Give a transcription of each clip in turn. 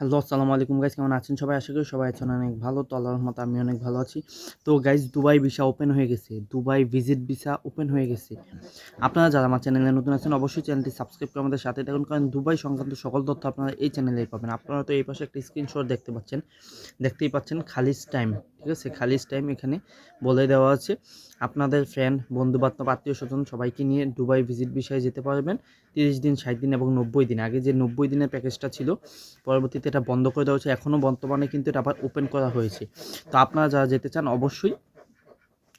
Hello, আসসালামু আলাইকুম guys কেমন আছেন সবাই? আশা করি সবাই আছেন অনেক ভালো। তো আল্লাহর রহমতে আমি অনেক ভালো আছি। তো গাইজ দুবাই ভিসা ওপেন হয়ে গেছে। দুবাই ভিজিট ভিসা ওপেন হয়ে গেছে। আপনারা যারা আমার চ্যানেলে নতুন আছেন, অবশ্যই চ্যানেলটি সাবস্ক্রাইব করে আমাদের সাথে থাকুন। কারণ দুবাই সংক্রান্ত সকল তথ্য আপনারা এই চ্যানেলেই পাবেন। আপনারা তো এই পাশে একটা স্ক্রিনশট দেখতে পাচ্ছেন। দেখতেই পাচ্ছেন খালিজ টাইম ঠিক আছে খালিজ টাইম এখানে বলে দেওয়া আছে। আপনাদের ফ্রেন্ড বন্ধু বান্ধব আত্মীয় স্বজন সবাইকে নিয়ে দুবাই ভিজিট বিষয়ে যেতে পারবেন। তিরিশ দিন, ষাট দিন এবং নব্বই দিন। আগে যে নব্বই দিনের প্যাকেজটা ছিল, পরবর্তীতে এটা বন্ধ করে দেওয়া হয়েছে। এখনও বর্তমানে কিন্তু এটা আবার ওপেন করা হয়েছে। তো আপনারা যারা যেতে চান, অবশ্যই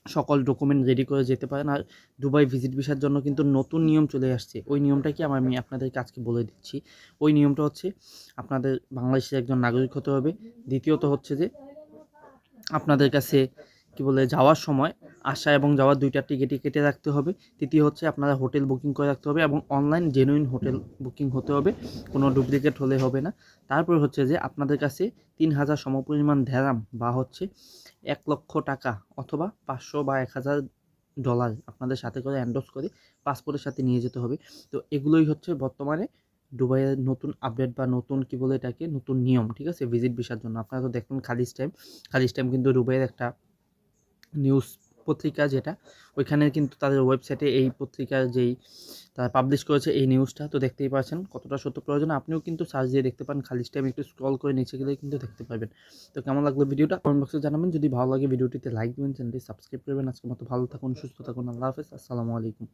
সকল ডকুমেন্ট রেডি করে যেতে পারেন। আর দুবাই ভিজিট ভিসার জন্য কিন্তু নতুন নিয়ম চলে আসছে। ওই নিয়মটা কি? আমার আমি আপনাদেরকে আজকে বলে দিচ্ছি। ওই নিয়মটা হচ্ছে, আপনাদের বাংলাদেশের একজন নাগরিক হতে হবে। দ্বিতীয়ত হচ্ছে যে আপনাদের কাছে, কি বলে, যাওয়ার সময় আসা এবং যাওয়ার দুইটা টিকিটই কেটে রাখতে হবে। তৃতীয় হচ্ছে আপনারা হোটেল বুকিং করে রাখতে হবে এবং অনলাইন জেনুইন হোটেল বুকিং হতে হবে। কোনো ডুপ্লিকেট হলে হবে না। তারপর হচ্ছে যে আপনাদের কাছে তিন হাজার সমপরিমাণ ধ্যারাম বা হচ্ছে এক লক্ষ টাকা অথবা পাঁচশো বা এক হাজার ডলার আপনাদের সাথে করে অ্যান্ডোস করে পাসপোর্টের সাথে নিয়ে যেতে হবে। তো এগুলোই হচ্ছে বর্তমানে দুবাইয়ের নতুন আপডেট বা নতুন কি বলে এটাকে, নতুন নিয়ম, ঠিক আছে? ভিজিট ভিসার জন্য। আপনারা তো দেখবেন খালিজ টাইম খালিজ টাইম কিন্তু দুবাইয়ের একটা নিউজ পত্রিকা যেটা, ওইখানে কিন্তু তাদের ওয়েবসাইটে এই পত্রিকার যেই তারা পাবলিশ করেছে এই নিউজটা তো দেখতেই পাচ্ছেন কতটা সত্য প্রয়োজন। আপনিও কিন্তু সার্চ দিয়ে দেখতে পান খালি টাইম একটু স্ক্রল করে নিচে গেলে কিন্তু দেখতে পাবেন। তো কেমন লাগল ভিডিওটা? কমেন্ট বক্সে জানাবেন। যদি ভালো লাগে ভিডিওটিতে লাইক দেবেন চ্যানেলটি সাবস্ক্রাইব করবেন। আজকের মতো ভালো থাকুন, সুস্থ থাকুন। আল্লাহ হাফেজ। আসসালামু আলাইকুম।